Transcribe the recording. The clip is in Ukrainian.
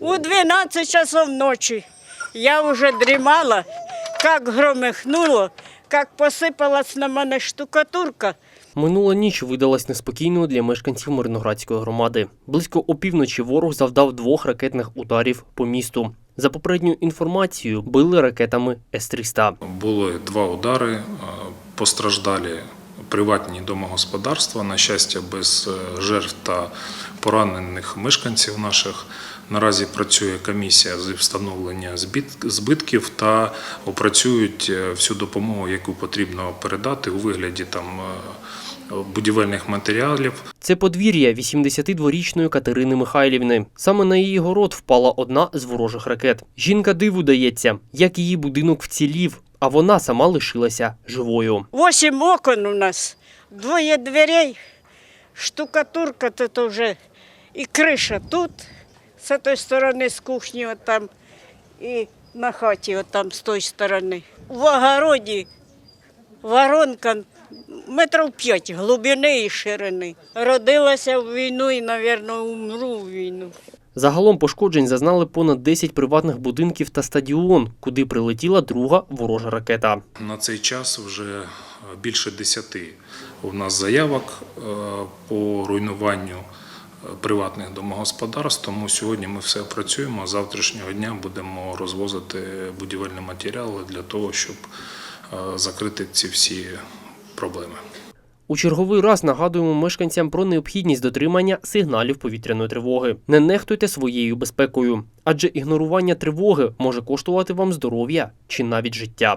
У 12 часов ночи я уже дремала, как громыхнуло, как посыпалась на мене штукатурка. Минула ніч видалась неспокійною для мешканців Мирноградської громади. Близько опівночі ворог завдав двох ракетних ударів по місту. За попередньою інформацією, били ракетами С-300. Були два удари, постраждалі приватні домогосподарства. На щастя, без е, жертв та поранених мешканців наших. Наразі працює комісія з встановлення збитків та опрацюють е, всю допомогу, яку потрібно передати у вигляді там е, будівельних матеріалів. Це подвір'я 82-річної Катерини Михайлівни. Саме на її город впала одна з ворожих ракет. Жінка диву дається, як її будинок вцілів, а вона сама лишилася живою. Восемь окон у нас, двоє дверей, штукатурка тут уже, і криша тут, з тої сторони, з кухні от там, і на хаті от з тої сторони. В огороді воронка метрів п'ять глибини і ширини. Родилася в війну і, мабуть, умру в війну. Загалом пошкоджень зазнали понад 10 приватних будинків та стадіон, куди прилетіла друга ворожа ракета. На цей час вже е, більше десяти у нас заявок е, по руйнуванню е, приватних домогосподарств. Тому сьогодні ми все працюємо. Завтрашнього дня будемо розвозити будівельні матеріали для того, щоб закрити ці всі проблеми. У черговий раз нагадуємо мешканцям про необхідність дотримання сигналів повітряної тривоги. Не нехтуйте своєю безпекою, адже ігнорування тривоги може коштувати вам здоров'я чи навіть життя.